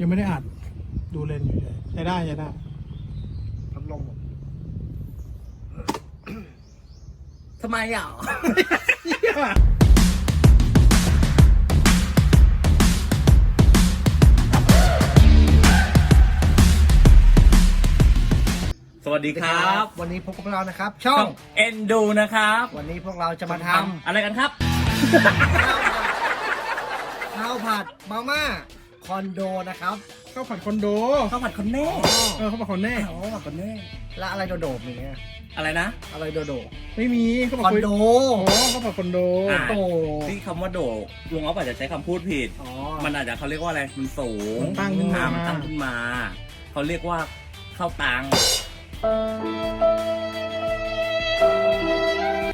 ยังไม่ได้อัดดูเลนส์อยู่เลยใช้ได้ใช้ได้พัดลมทำไมอะ สวัสดีครับ วันนี้พบกับเรานะครับ ช่อง เอ็นดูนะครับ วันนี้พวกเราจะมาทอะไรกันครับำข้าวผัดมาม่า คอนโดนะครับข้าวผัดคอนโดข้าวผัดคนเน่เออข้าวผัดคอนเน่ข้าวผัดคนเน่และอะไรโดโดๆมีเนี่ยอะไรนะ อะไรโดโดไม่มีข้าวๆผัคดอนโดอ๋อข้าวผัดคอนโดอะโตที่คำว่าโดดลุงอ๊อฟอาจจะใช้คำพูดผิดอ๋อมันอาจจะเขาเรียกว่าอะไร มันสูงมันตั้งขึ้นมาอ่มันตั้งขึ้นมา เขาเรียกว่าข้าวตัง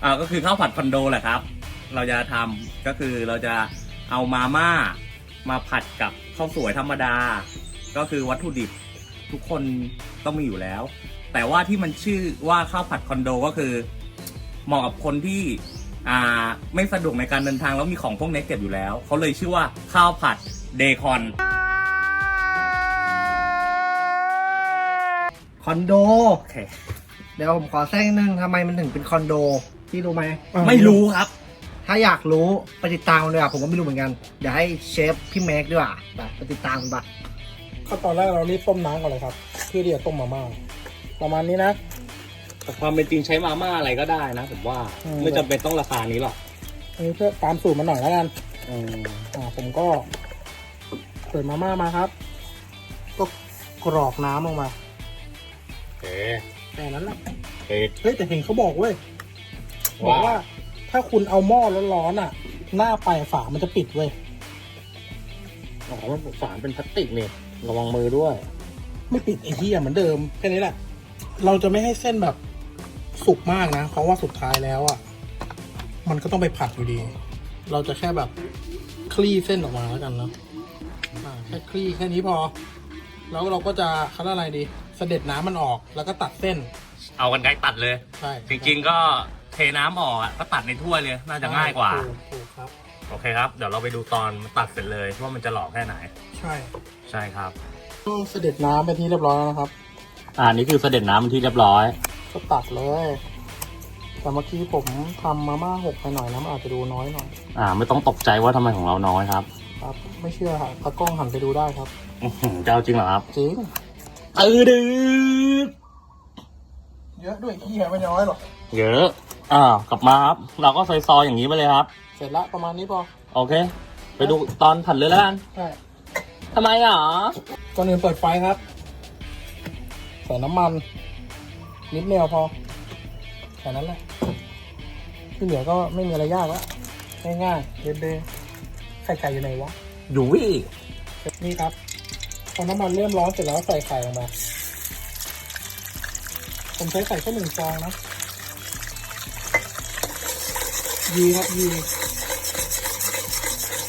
อ่าก็คือข้าวผัดคอนโดแหละครับ เราจะทำก็คือเราจะเอามาม่ามาผัดกับ ข้าวสวยธรรมดา ก็คือวัตถุดิบทุกคนต้องมีอยู่แล้ว แต่ว่าที่มันชื่อว่าข้าวผัดคอนโดก็คือเหมาะกับคนที่อ่าไม่สะดวกในการเดินทางแล้วมีของพวกนี้เก็บอยู่แล้ว เขาเลยชื่อว่าข้าวผัดเดคอนคอนโดโอเคเดี๋ยวผมขอแทรกนิดนึงทำไมมันถึงเป็นคอนโดพี่รู้ไหม ไม่รู้ครับ ถ้าอยากรู้ไปติดตามกันเลยอะผมก็ไม่รู้เหมือนกัน เดี๋ยวให้เชฟพี่แม็กดีกว่าไปไปติดตามกันปะขั้นตอนแรกเรารีบต้มน้ำก่อนเลยครับเพื่อที่จะต้มมาม่าประมาณนี้นะ แต่ความเป็นจริงใช้มาม่าอะไรก็ได้นะผมว่าอืม ไม่จำเป็นต้องราคานี้หรอกอันนี้เพื่อตามสูตรมาหน่อยแล้วกันอืมอ่าผมก็เปิดมาม่ามาครับ ก็กรอกน้ำลงมาโอเคแค่นั้นแหละเอ็ดเฮ้ยแต่เห็นเขาบอกเว้ยบอกว่า ถ้าคุณเอาหม้อร้อนๆอะ หน้าไปลายฝามันจะปิดเว้ยอ๋อมันฝานเป็นพลาสติกเนี่ยระวังมือด้วย ไม่ปิดไอ้เหี้ยเหมือนเดิมแค่นี้แหละ เราจะไม่ให้เส้นแบบสุกมากนะเพราะว่าสุดท้ายแล้วอะ มันก็ต้องไปผัดอยู่ดี เราจะแค่แบบคลี่เส้นออกมาแล้วกันเนาะอ่าแค่คลี่แค่นี้พอ แล้วเราก็จะเขาเรียกอะไรดี เสด็จน้ำมันออกแล้วก็ตัดเส้น เอากันไกรตัดเลย ใช่จริงๆก็ เทน้ำออกอะก็ตัดในถ้วยเลยน่าจะง่ายกว่า ถูถูกครับ โอเคครับ เดี๋ยวเราไปดูตอนมันตัดเสร็จเลยว่ามันจะหลอกแค่ไหน ใช่ใช่ครับ ก็เสด็จน้ำไปนที่เรียบร้อยแล้วนะครับ อ่านี่คือเสด็จน้ำที่เรียบร้อย ก็ตัดเลย แต่เมื่อกี้ผมทำมาม่าหกไปหน่อยนะมันอาจจะดูน้อยหน่อยอ่า ไม่ต้องตกใจว่าทำไมของเราน้อยครับครับ ไม่เชื่อค่ะตากล้องหันไปดูได้ครับ อื้อหือจะเอาจริงเหรอครับจริง เออดื้อเยอะด้วยขี้ไม่น้อยหรอกเยอะ อ่ากลับมาครับ เราก็ซอยๆอย่างนี้ไปเลยครับ เสร็จละประมาณนี้พอโอเค ไปดูตอนผัดเลยแล้วกันใช่ทำไมอะก่อนอื่นเปิดไฟครับ ใส่น้ำมัน นิดเดียวพอแค่นั้นแหละที่เหลือก็ไม่มีอะไรยากแล้วง่ายๆเด็ดๆไข่ไก่อยู่ไหนวะอยู่วี่นี่ครับพอน้ำมันเริ่มร้อนเสร็จแล้วใส่ไข่ลงมาผมใช้ไข่แค่หนึ่งฟองนะ ยีครับยี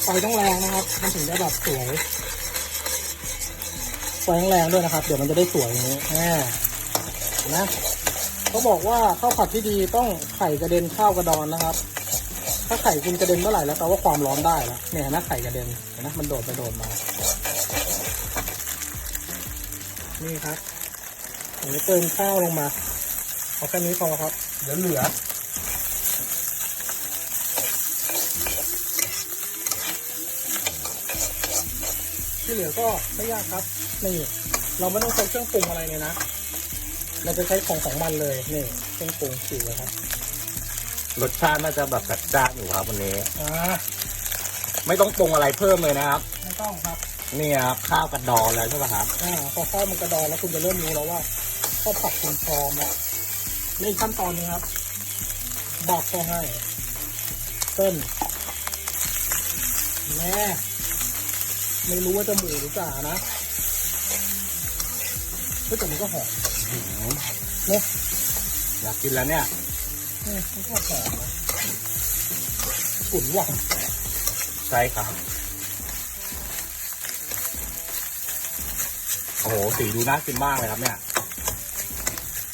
ไฟต้องแรงนะครับ มันถึงจะแบบสวยไฟต้องแรงด้วยนะครับ เดี๋ยวมันจะได้สวยอย่างนี้น่เห็นะเขาบอกว่าข้าวผัดที่ดีต้องไข่กระเด็นข้าวกระดอนนะครับ ถ้าไข่คุณกระเด็นเมื่อไหร่แล้วแปลว่าความร้อนได้แล้วเนี่ยนะไข่กระเด็นนะมันโดดไปโดดมา นี่ครับผมจะเติมข้าวลงมาเอาแค่นี้พอครับ เดี๋ยวเหลือ ที่เหลือก็ไม่ยากครับนี่เราไม่ต้องใช้เครื่องปรุงอะไรเลยนะ เราจะใช้ของของมันเลยนี่เครื่องปรุงสิเลยครับ รสชาติน่าจะแบบจัดจ้านอยู่ครับวันนี้ อ่าไม่ต้องปรุงอะไรเพิ่มเลยนะครับ ไม่ต้องครับนี่ครับข้าวกระดองแล้วใช่ไหมครับอ่าพอข้าวมันกระดอนแล้วคุณจะเริ่มรู้แล้วว่าข้าวผัดคุณพร้อมแล้วในอีกขั้นตอนหนึงครับ บอกเขาให้เต้นแม่ ไม่รู้ว่าจะหมูหรือจ่านะเฮ้ยแต่มันก็หอมเนี่ยอยากกินแล้วเนี่ยเนี่ยมันก็หอมนะขุ่นว่ะใช่ครับ โอ้โห สีดูน่ากินมากเลยครับเนี่ย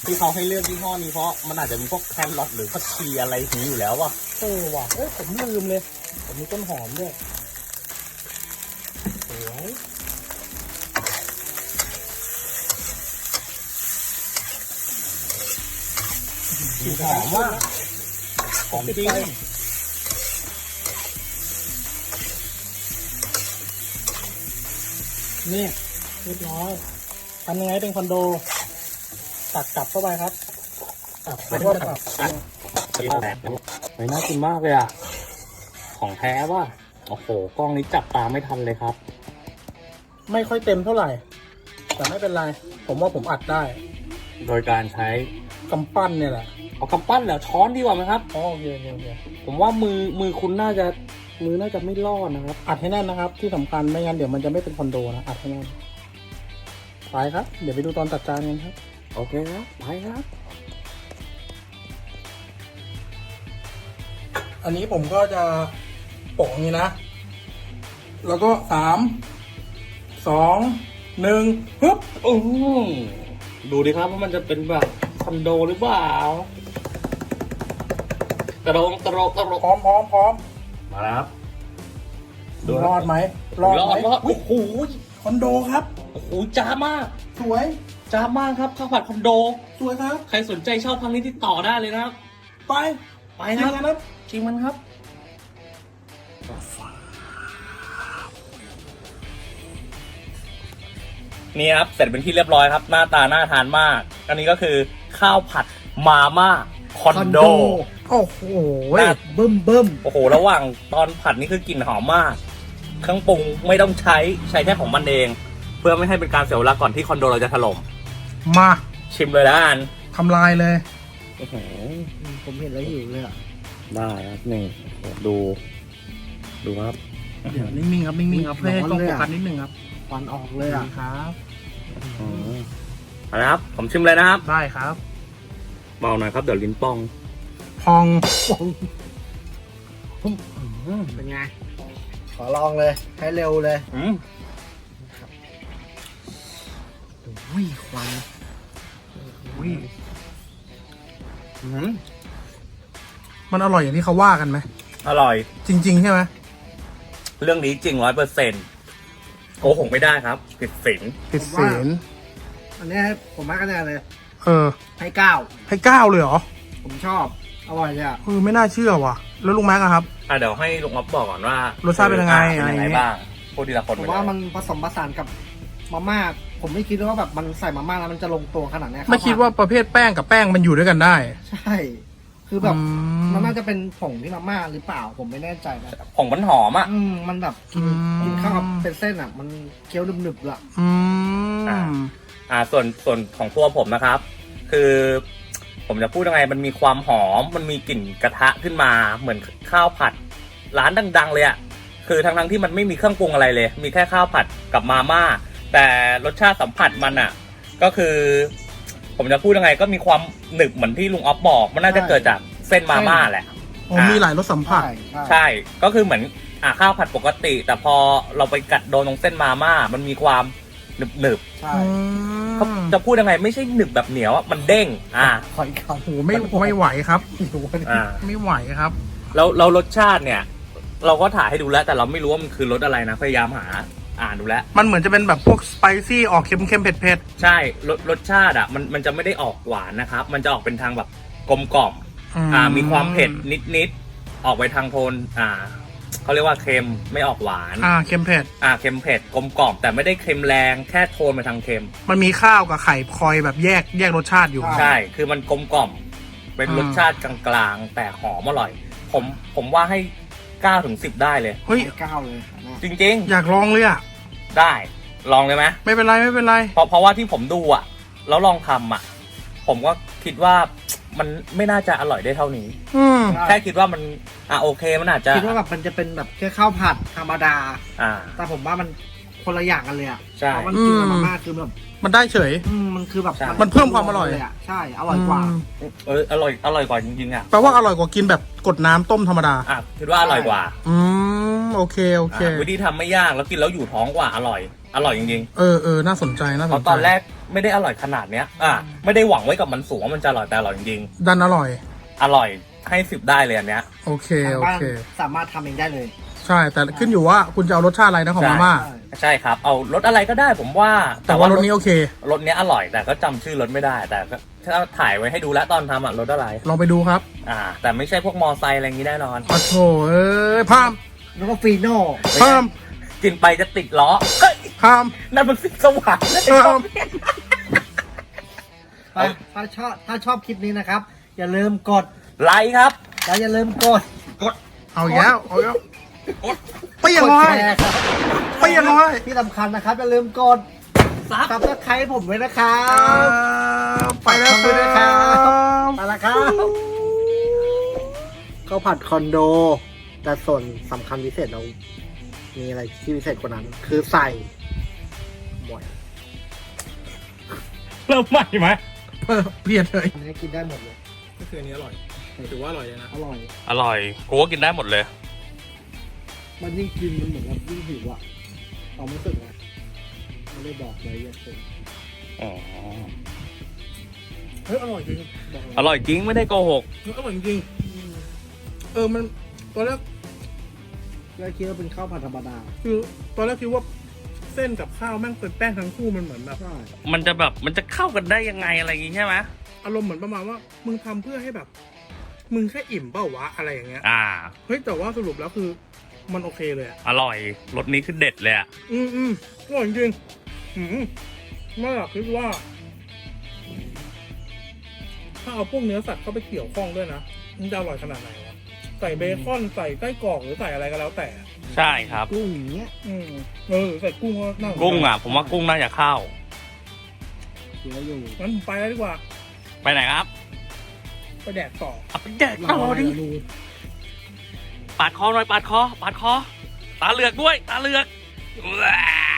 ที่เขาให้เลือกยี่ห้อนี้เพราะมันอาจจะมีพวกแครอทหรือผักชีอะไรอย่างนี้อยู่แล้วว่ะเออว่ะเอ้ยผมลืมเลย ผมมีต้นหอมด้วยสวย หอมว่ะหอมจริงนี่เรียบร้อยทำยังไงเป็นคอนโด ตักกลับเข้าไปครับตักไปด้วยครับเฮ้ยน่ากินมากเลยอะ ของแท้ว่ะโอ้โห กล้องนี้จับตาไม่ทันเลยครับ ไม่ค่อยเต็มเท่าไหร่ แต่ไม่เป็นไร ผมว่าผมอัดได้ โดยการใช้กำปั้นเนี่ยแหละ เอากำปั้นเหรอช้อนดีกว่าไหมครับ อ๋อโอเคโอเคโอเคผมว่ามือมือคุณน่าจะมือน่าจะไม่รอดนะครับ อัดให้แน่นนะครับ ที่สำคัญไม่งั้นเดี๋ยวมันจะไม่เป็นคอนโดนะอัดให้แน่นไปครับ เดี๋ยวไปดูตอนจัดจานกันครับ โอเคครับไปครับ อันนี้ผมก็จะโปะอย่างนี้นะ แล้วก็สามสองหนึ่งฮึบโอ้โหดูดิครับว่ามันจะเป็นแบบคอนโดหรือเปล่า ตรงตรงตรงพร้อมพร้อมพร้อมมาแล้วครับรอดไหมรอดรอไหมดรอดอุ๊โอ้ยโหคอนโดครับโอ้โหจ้ามาก สวยจ้ามากครับข้าวผัดคอนโด สวยครับ ใครสนใจเช่าครั้งนี้ติดต่อได้เลยนะครับ ไปไปไปคครัรับบครับจริงมันครับนี่ครับเสร็จเป็นที่เรียบร้อยครับ หน้าตาน่าทานมาก อันนี้ก็คือข้าวผัดมาม่า คอนโด โอ้โหครับเบิ่มเบิ่มโอ้โห ระหว่างตอนผัดนี่คือกลิ่นหอมมาก เครื่องปรุงไม่ต้องใช้ใช้แค่ของมันเอง เพื่อไม่ให้เป็นการเสียเวลาก่อนที่คอนโดเราจะถล่ม มาชิมเลยแล้วกันทำลายเลย ผมเห็นแล้วหิวเลยอะ ได้ครับนี่ดู ดูครับเดี๋ยวนิ่งๆครับนิ่งๆครับเพื่อให้กล้องโฟกัสนิดนึงครับควันออกเลยอะครับเอาละครับ ผมชิมเลยนะครับ ได้ครับ เบาหน่อยครับเดี๋ยวลิ้นปอง พองเป็นไงขอลองเลย ให้เร็วเลยอืมอุ้ยควันอุ้ยอืมมันอร่อยอย่างที่เขาว่ากันไหม อร่อย จริง ๆ ใช่ไหม เรื่องนี้จริงร้อยเปอร์เซ็นต์โกหกไม่ได้ครับผิดศีลติดศีลอันนี้ให้ผมให้คะแนนเลย เออ ให้เก้าให้เก้าเลยเหรอผมชอบอร่อยเลยอะเออไม่น่าเชื่อว่ะ แล้วลุงแม็กอะครับ อะเดี๋ยวให้ลุงอ๊อฟบอกก่อนว่ารสชาติเป็นยังไงอะเป็นยังไงอะไรอย่างเงี้ยบ้างพูดทีละคนผไปมเลยว่ามันผสมผสานกับมาม่าผมไม่คิดว่าแบบมันใส่มาม่าแล้วมันจะลงตัวขนาดเนี้ยไม่คิดว่าประเภทแป้งกับแป้งมันอยู่ด้วยกันได้ ใช่ คือแบบอืมันน่าจะเป็นผงที่มาม่าหรือเปล่าผมไม่แน่ใจนะผงมันหอมอะ อืมมันแบบอืมกินข้าวกับเป็นเส้นอะ มันเคี้ยวหนึบๆละอือ่ามอ่าส่วนส่วนของตัวผมนะครับ คือ ผมจะพูดยังไงมันมีความหอม มันมีกลิ่นกระทะขึ้นมาเหมือนข้าวผัด ร้านดัง ๆ เลยอะคือทั้งทั้งๆที่มันไม่มีเครื่องปรุงอะไรเลย มีแค่ข้าวผัดกับมาม่าแต่รสชาติสัมผัสมันอะก็คือ ผมจะพูดยังไงก็มีความหนึบเหมือนที่ลุงออฟบอกมันน่าจะเกิดจากเส้นมาม่าแหละ อ๋อมีหลายรสสัมผัส ใช่ใช่ใช่ก็คือเหมือนอ่าข้าวผัดปกติ แต่พอเราไปกัดโดนตรงเส้นมาม่า มันมีความหนึบหนึบ ใช่ อืๆ เขามจะพูดยังไงไม่ใช่หนึบแบบเหนียวอะมันเด้ง อ่าขอยคำโอ้โหไม่ไม่ไหวครับหิวอะเนี่ยอ่า ไม่ไหวครับ แล้วเรารสชาติเนี่ย เราก็ถ่ายให้ดูแล้ว แต่เราไม่รู้ว่ามันคือรสอะไรนะพยายามหาอ่านดูแล้ว มันเหมือนจะเป็นแบบพวกสไปซี่ออกเค็มเค็มๆเผ็ดเผ็ดใช่รสรสชาติอะมันมันจะไม่ได้ออกหวานนะครับ มันจะออกเป็นทางแบบกลมกล่อม ๆอ่า มีความเผ็ดนิดนิดๆออกไปทางโทน อ่า เขาเรียกว่าเค็มไม่ออกหวาน อ่าเค็มเผ็ด อ่าเค็มเผ็ดกลมกล่อมแต่ไม่ได้เค็มแรงแค่โทนไปทางเค็ม มันมีข้าวกับไข่คอยแบบแยกแยกรสชาติอยู่ ใช่ คือมันกลมกล่อม เป็นอืมรสชาติกลางๆ แต่หอมอร่อย ผมผมว่าให้เก้าถึงสิบได้เลย เฮ้ยให้เก้าเลยนะจริงอยากลองเลยอะ ๆ ได้ลองเลยไหมไม่เป็นไรไม่เป็นไร เพราะเพราะว่าที่ผมดูอะ แล้วลองทำอะ ผมก็คิดว่า มันไม่น่าจะอร่อยได้เท่านี้ อืม แค่คิดว่ามันอะโอเคมันอาจจะคิดว่าแบบมันจะเป็นแบบแค่ข้าวผัดธรรมดา อ่า แต่ผมว่ามันคนละอย่างกันเลยอะใช่ เพราะมันกินกับมาม่าคือแบบมันได้เฉย อืมมันคือแบบใช่ มันเพิ่มความอร่อย เลยอะใช่อร่อยกว่า มเอออร่อยอร่อยกว่าจริงๆอะแปลว่าอร่อยกว่ากินแบบกดน้ำต้มธรรมดา อะคิดว่าอร่อยกว่าอืม โอเค โอเค อะวิธีทำไม่ยากแล้วกินแล้วอยู่ท้องกว่าอร่อย อร่อยจริงเออเออน่าสนใจน่าๆสเพนราะใจตอนแรกไม่ได้อร่อยขนาดเนี้ย อะไม่ได้หวังไว้กับมันสูงว่ามันจะอร่อยแต่อร่อยจริงดันอร่อย ๆอร่อยให้สิบได้เลยอันเนี้ย โอเคทางโอบ้านเค สามารถทำเองได้เลย ใช่แต่ขึ้นอยู่ว่าคุณจะเอารสชาติอะไรนะของมาม่าใช่ใช่ครับ เอารถอะไรก็ได้ผมว่าแต่ว่ารถนี้โอเครถเนี้ยอร่อยแต่ก็จำชื่อรถไม่ได้ แต่ก็ถ้าถ่ายไว้ให้ดูแล้วตอนทำอะรถอะไร ลองไปดูครับอ่า แต่ไม่ใช่พวกมอไซค์อะไรอย่างนี้แน่นอนอ๋อโถเอ้ยพามแล้วก็ฟีโน่ พามกินไปจะติดล้อเฮ้ย พามนั่นมันสิ่งสว่างนะพามไปถ้าชอบถ้าชอบคลิปนี้นะครับ อย่าลืมกดไลค์ครับ แล้วอย่าลืมกดเอาอีกแล้วเอาอีกแล้วไปกยังดไงแชร์ครับไปยังไงที่สำคัญนะครับอย่าลืมกดซับ ซับสไครต์ผมไว้นะครัเอ่บอไปแล้วคขอบคุณนะครัรับไปละครับข้าวผัดคอนโด แต่ส่วนสำคัญพิเศษเรา มีอะไรที่พิเศษกว่านั้น คือใส่ หมวยเริ่มใหม่ไหมเพิ่มเพียนเลยอันนี้กินได้หมดเลย ก็คืออันนี้อร่อยถือว่าอร่อยเลยนะอร่อย อร่อยกูก็กินได้หมดเลย มันยิ่งกินมันเหมือนกับยิ่งหิวอะเอาไม่สึกนะไม่ได้บอกเลยยังเป็นอ๋อ เฮ้ยอร่อยจริงบอกเลยอร่อยจริงไม่ได้โกหกอร่อยจริงๆเออมันตอนแรก แล้วคิดว่าเป็นข้าวผัดธรรมดาคือตอนแรกคิดว่า เส้นกับข้าวแม่งเป็นแป้งทั้งคู่มันเหมือนแบบใช่มันจะแบบมันจะเข้ากันได้ยังไงอะไรอย่างงี้ใช่ไหมอารมณ์เหมือนประมาณว่า มึงทำเพื่อให้แบบ มึงแค่อิ่มเปล่าวะอะไรอย่างเงี้ยอ่า เฮ้ยแต่ว่าสรุปแล้วคือมันโอเคเลยอะอร่อยรสนี้คือเด็ดเลยอะอืมอืมอร่อยจริงอืมไม่อยากคิดว่า ถ้าเอาพวกเนื้อสัตว์เข้าไปเกี่ยวข้องด้วยนะมันจะอร่อยขนาดไหนวะ ใส่เบคอนใส่ไส้กรอกหรือใส่อะไรก็แล้วแต่ ใช่ครับ กุ้งอย่างเงี้ยอืมเออใส่กุ้งก็น่าสนใจกุ้งอะ ผมว่ากุ้งน่าจะเข้าเดี๋ยวอยู่งั้นผมไปแล้วดีกว่าไปไหนครับไปแดกต่อ เอาไปแดกต่อดิดูปาดคอหน่อยปาดคอปาดคอ ตาเหลือกด้วย ตาเหลือกแหวะ